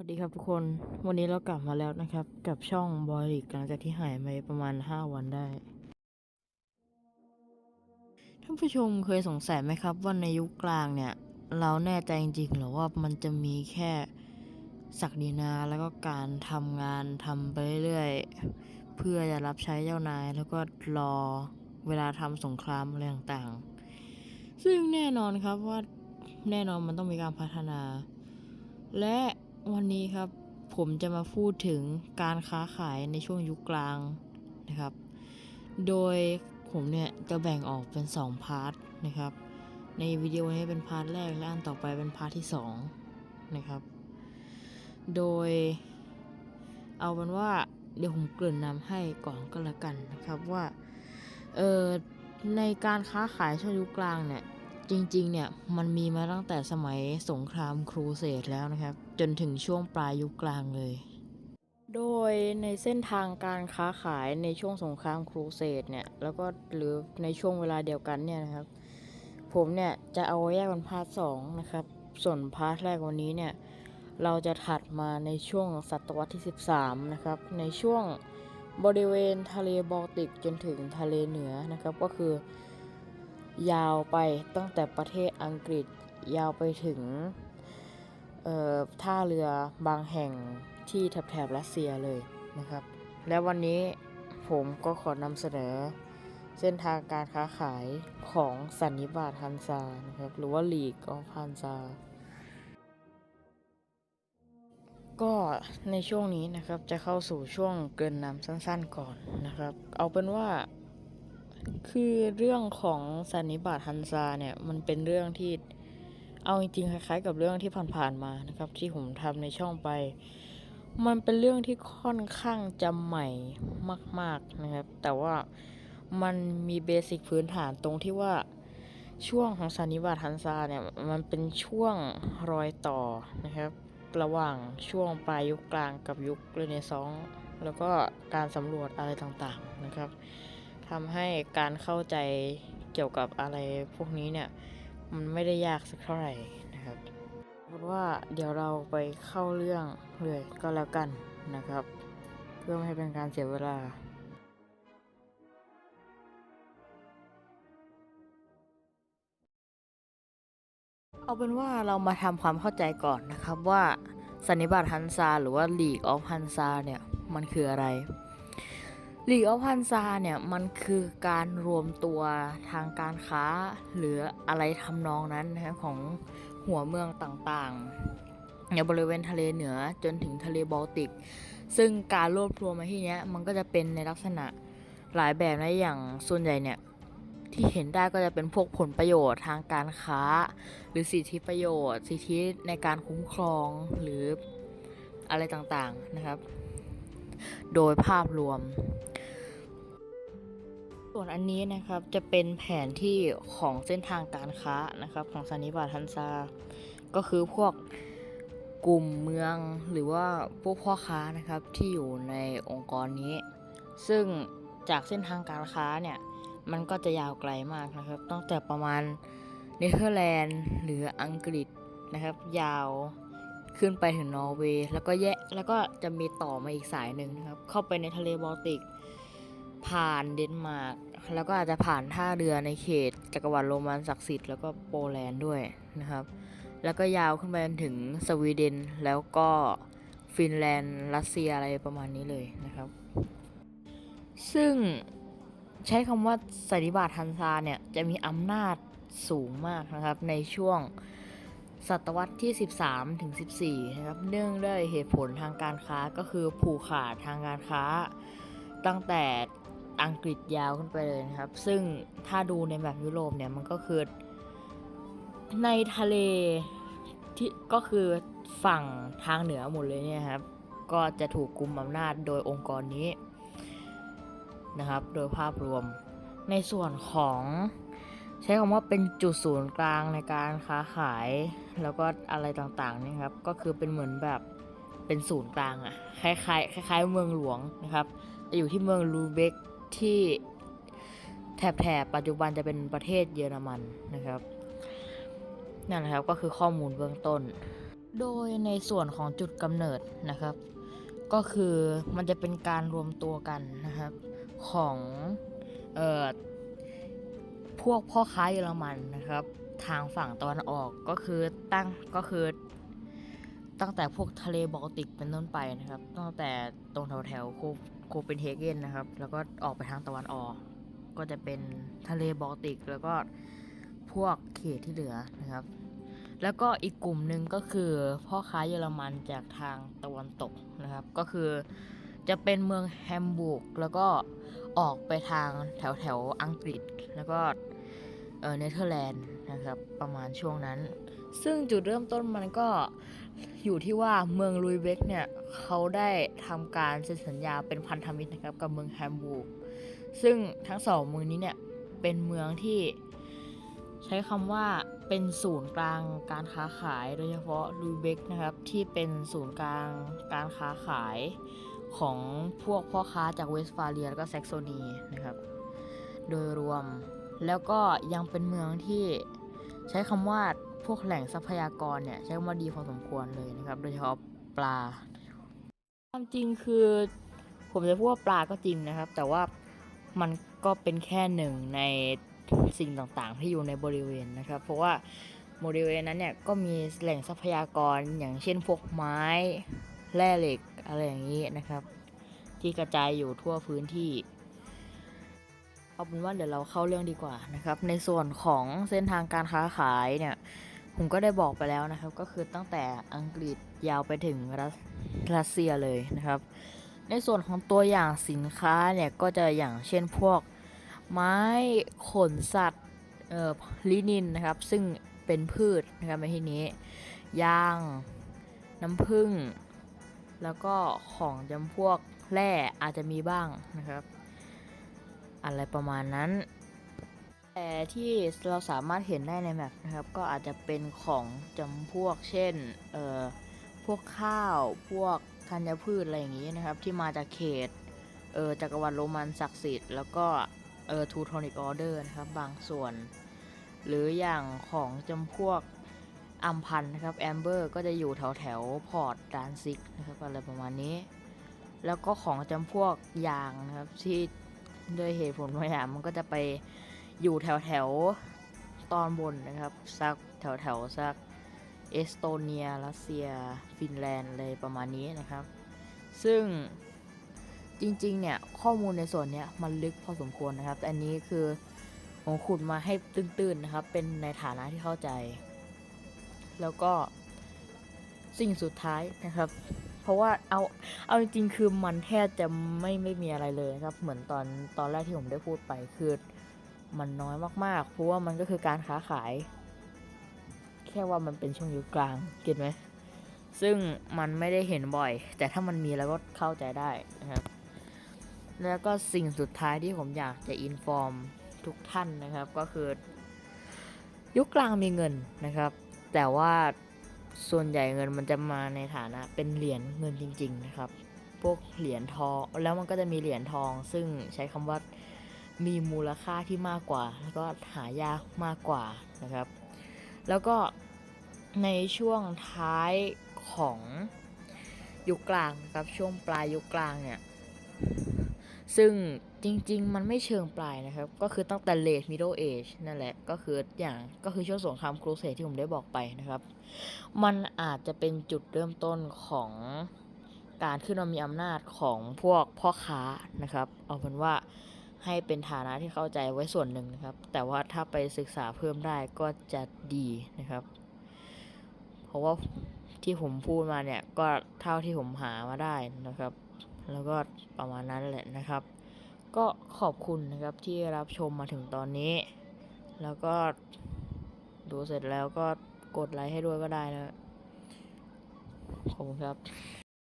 วัสดีครับทุกคน วันนี้เรากลับมาแล้วนะครับ กับช่องบอยลิกหลังจากที่หายไปประมาณ 5 วันได้ ท่านผู้ชมเคยสงสัยไหมครับ ว่าในยุคกลางเนี่ย เราแน่ใจจริงๆหรือว่ามันจะมีแค่ศักดินาแล้วก็การทำงานทำไปเรื่อยๆ เพื่อจะรับใช้เจ้านาย แล้วก็รอเวลาทำสงครามอะไรต่างๆ ซึ่งแน่นอนครับว่าแน่นอนมันต้องมีการพัฒนา และ วันนี้ครับผมจะมาพูดถึงการค้าขายในช่วงยุคกลางนะครับ โดยผมเนี่ยจะแบ่งออกเป็น 2 พาร์ทนะครับ ในวิดีโอนี้เป็นพาร์ทแรกและอันต่อไปเป็นพาร์ทที่2นะครับ โดยเอาเป็นว่าเดี๋ยวผมเกริ่นนำให้ก่อนก็แล้วกันนะครับว่าเออในการค้าขายช่วงยุคกลางเนี่ยจริงๆเนี่ยมันมีมาตั้งแต่สมัยสงครามครูเสดแล้วนะครับ จนถึงช่วงปลายยุคกลางเลย โดยในเส้นทางการค้าขายในช่วงสงครามครูเสดเนี่ย แล้วก็หรือในช่วงเวลาเดียวกันเนี่ยนะครับ ผมเนี่ยจะเอาแยกเป็นพาร์ทสองนะครับ ส่วนพาร์ทแรกวันนี้เนี่ย เราจะถัดมาในช่วงศตวรรษที่ 13 นะครับ ในช่วงบริเวณทะเลบอลติกจนถึงทะเลเหนือนะครับ ก็คือยาวไปตั้งแต่ประเทศอังกฤษยาวไปถึง ท่าเรือบางแห่งที่แถบรัสเซียเลยนะครับ และวันนี้ผมก็ขอนำเสนอ เส้นทางการค้าขายของสันนิบาตฮันซานะครับหรือว่าลีกออฟฮันซาก็ในช่วงนี้นะครับจะเข้าสู่ช่วงเกินนำสั้นๆก่อนนะครับ เอาเป็นว่าคือเรื่องของสันนิบาตฮันซาเนี่ยมันเป็นเรื่องที่ เอาจริงๆคล้ายๆ กับเรื่องที่ผ่านๆมานะครับ ที่ผมทำในช่องไป มันเป็นเรื่องที่ค่อนข้างจำใหม่มาก ๆนะครับ แต่ว่ามันมีเบสิกพื้นฐานตรงที่ว่าช่วงของสันนิบาตฮันซาเนี่ยมันเป็นช่วงรอยต่อนะครับ ระหว่างช่วงปลายยุคกลางกับยุคเรเนซองส์แล้วก็การสำรวจอะไรต่างๆนะครับทำให้การเข้าใจเกี่ยวกับอะไรพวกนี้เนี่ย มันไม่ได้ยากสักเท่าไหร่นะครับเพราะว่าเดี๋ยวเราไปเข้าเรื่องเลยก็แล้วกันนะครับ เพื่อไม่ให้เป็นการเสียเวลาเอาเป็นว่าเรามาทำความเข้าใจก่อนนะครับว่าสันนิบาตฮันซาหรือว่า League of Hansa เนี่ย มันคืออะไร League of Hansa เนี่ยมันคือการรวมตัวทางการค้า หรืออะไรทำนองนั้นนะครับของหัวเมืองต่างๆในบริเวณทะเลเหนือจนถึงทะเลบอลติก ซึ่งการรวบรวมมาที่นี้มันก็จะเป็นในลักษณะหลายแบบนะอย่างส่วนใหญ่เนี่ยที่เห็นได้ก็จะเป็นพวกผลประโยชน์ทางการค้า หรือสิทธิประโยชน์ สิทธิในการคุ้มครองหรืออะไรต่างๆนะครับ โดยภาพรวม ส่วนอันนี้นะครับจะเป็นแผนที่ของเส้นทางการค้านะครับ ของสันนิบาตฮันซา ก็คือพวกกลุ่มเมืองหรือว่าพวกพ่อค้านะครับที่อยู่ในองค์กรนี้ ซึ่งจากเส้นทางการค้าเนี่ยมันก็จะยาวไกลมากนะครับ ตั้งแต่ประมาณเนเธอร์แลนด์หรืออังกฤษนะครับ ยาวขึ้นไปถึงนอร์เวย์แล้วก็แยะแล้วก็จะมีต่อมาอีกสายหนึ่งนะครับ เข้าไปในทะเลบอลติก ผ่านเดนมาร์กแล้วก็อาจจะผ่านท่าเรือในเขตจักรวรรดิโรมันศักดิ์สิทธิ์แล้วก็โปแลนด์ด้วยนะครับ แล้วก็ยาวขึ้นไปจนถึงสวีเดนแล้วก็ฟินแลนด์รัสเซียอะไรประมาณนี้เลยนะครับ ซึ่งใช้คำว่าสันนิบาตฮันซาเนี่ย จะมีอำนาจสูงมากนะครับ ในช่วงศตวรรษที่ 13 ถึง 14 นะครับ เนื่องด้วยเหตุผลทางการค้าก็คือผูกขาดทางการค้า ตั้งแต่ อังกฤษยาวขึ้นไปเลยนะครับ ซึ่งถ้าดูในแบบยุโรปเนี่ยมันก็คือในทะเลที่ก็คือฝั่งทางเหนือหมดเลยเนี่ยครับ ก็จะถูกกุมอำนาจโดยองค์กรนี้นะครับ โดยภาพรวม ในส่วนของใช้คำว่าเป็นจุดศูนย์กลางในการค้าขาย แล้วก็อะไรต่างๆนี่ครับ ก็คือเป็นเหมือนแบบเป็นศูนย์กลางอะคล้ายๆคล้ายๆเมืองหลวงนะครับจะอยู่ที่เมืองลูเบก ที่แถบๆปัจจุบันจะเป็นประเทศเยอรมันนะครับนั่นแหละครับก็คือข้อมูลเบื้องต้น โดยในส่วนของจุดกำเนิดนะครับ ก็คือมันจะเป็นการรวมตัวกันนะครับของเอ่อพวกพ่อค้าเยอรมันนะครับ ทางฝั่งตะวันออกก็คือตั้งก็คือตั้งแต่พวกทะเลบอลติกเป็นต้นไปนะครับ ตั้งแต่ตรงแถวแถวๆโค โคเปนเฮเกนนะครับ แล้วก็ออกไปทางตะวันออก ก็จะเป็นทะเลบอลติก แล้วก็พวกเขตที่เหลือนะครับ แล้วก็อีกกลุ่มหนึ่งก็คือพ่อค้าเยอรมันจากทางตะวันตกนะครับ ก็คือจะเป็นเมืองแฮมบูร์กแล้วก็ออกไปทางแถวแถวอังกฤษแล้วก็ เออเนเธอร์แลนด์นะครับ ประมาณช่วงนั้น ซึ่งจุดเริ่มต้นมันก็อยู่ที่ว่าเมืองลุยเบกเนี่ยเขาได้ทำการเซ็นสัญญาเป็นพันธมิตรนะครับกับเมืองแฮมบูร์กซึ่งทั้งสองเมืองนี้เนี่ยเป็นเมืองที่ใช้คำว่าเป็นศูนย์กลางการค้าขายโดยเฉพาะลูเบกนะครับที่เป็นศูนย์กลางการค้าขายของพวกพ่อค้าจากเวสต์ฟาเลียแล้วก็แซกโซนีนะครับ โดยรวม แล้วก็ยังเป็นเมืองที่ใช้คำว่าพวกแหล่งทรัพยากรเนี่ยใช้คำว่าดีพอสมควรเลยนะครับ โดยเฉพาะปลา ความจริงคือผมจะพูดว่าปลาก็จริงนะครับ แต่ว่ามันก็เป็นแค่หนึ่งในสิ่งต่างๆ ที่อยู่ในบริเวณนะครับ เพราะว่าบริเวณนั้นเนี่ยก็มีแหล่งทรัพยากรอย่างเช่นพวกไม้แร่เหล็กอะไรอย่างนี้นะครับ ที่กระจายอยู่ทั่วพื้นที่ เอาเป็นว่าเดี๋ยวเราเข้าเรื่องดีกว่านะครับ ในส่วนของเส้นทางการค้าขายเนี่ยผมก็ได้บอกไปแล้วนะครับ ก็คือตั้งแต่อังกฤษยาวไปถึงรัสเซียเลยนะครับ ในส่วนของตัวอย่างสินค้าเนี่ยก็จะอย่างเช่นพวกไม้ขนสัตว์เอ่อลินินนะครับ ซึ่งเป็นพืชนะครับในที่นี้ยางน้ำผึ้งแล้วก็ของจำพวกแร่อาจจะมีบ้างนะครับ อะไรประมาณนั้น แต่ที่เราสามารถเห็นได้ในแมปนะครับ ก็อาจจะเป็นของจำพวกเช่น เอ่อ พวกข้าว พวกธัญพืชอะไรอย่างนี้นะครับ ที่มาจากเขต เออจักรวรรดิโรมันศักดิ์สิทธิ์ แล้วก็ เออทูโทนิกออเดอร์นะครับ บางส่วน หรืออย่างของจำพวกอัมพันธ์นะครับแอมเบอร์ก็จะอยู่แถวแถวพอร์ตดานซิกนะครับอะไรประมาณนี้ แล้วก็ของจำพวกยางนะครับที่ ด้วยเหตุผลบางอย่างมันก็จะไปอยู่แถวแถวตอนบนนะครับสักแถวแถวสักเอสโตเนียรัสเซีย ฟินแลนด์เลยประมาณนี้นะครับ ซึ่งจริงๆ เนี่ยข้อมูลในส่วนนี้มันลึกพอสมควรนะครับ แต่อันนี้คือผมขุดมาให้ตื้นๆนะครับ เป็นในฐานะที่เข้าใจ แล้วก็สิ่งสุดท้ายนะครับ ราะว่าเอาเอาจริงๆคือมันแทบจะไม่ไม่มีอะไรเลยนะครับ เหมือนตอนตอนแรกที่ผมได้พูดไปคือมันน้อยมากๆ เพราะว่ามันก็คือการค้าขาย แค่ว่ามันเป็นช่วงยุคกลางเก็ตไหมซึ่งมันไม่ได้เห็นบ่อย แต่ถ้ามันมีแล้วก็เข้าใจได้นะครับ แล้วก็สิ่งสุดท้ายที่ผมอยากจะอินฟอร์มทุกท่านนะครับก็คือ ยุคกลางมีเงินนะครับ แต่ว่า ส่วนใหญ่เงินมันจะมาในฐานะเป็นเหรียญเงินจริง ๆ นะครับ พวกเหรียญทองแล้วมันก็จะมีเหรียญทอง ซึ่งใช้คำว่ามีมูลค่าที่มากกว่า แล้วก็หายากมากกว่านะครับ แล้วก็ในช่วงท้ายของยุคกลางนะครับช่วงปลายยุคกลางเนี่ย ซึ่งจริง ๆ มันไม่เชิงปลายนะครับ ก็คือตั้งแต่ late middle age นั่นแหละ ก็คืออย่างก็คือช่วงสงครามครูเสดที่ผมได้บอกไปนะครับ มันอาจจะเป็นจุดเริ่มต้นของการขึ้นมามีอำนาจของพวกพ่อค้านะครับ เอาเป็นว่าให้เป็นฐานะที่เข้าใจไว้ส่วนหนึ่งนะครับ แต่ว่าถ้าไปศึกษาเพิ่มได้ก็จะดีนะครับ เพราะว่าที่ผมพูดมาเนี่ยก็เท่าที่ผมหามาได้นะครับ แล้วก็ประมาณนั้นแหละนะครับ ก็ขอบคุณนะครับที่รับชมมาถึงตอนนี้ แล้วก็ดูเสร็จแล้วก็กดไลค์ให้ด้วยก็ได้นะขอบคุณครับ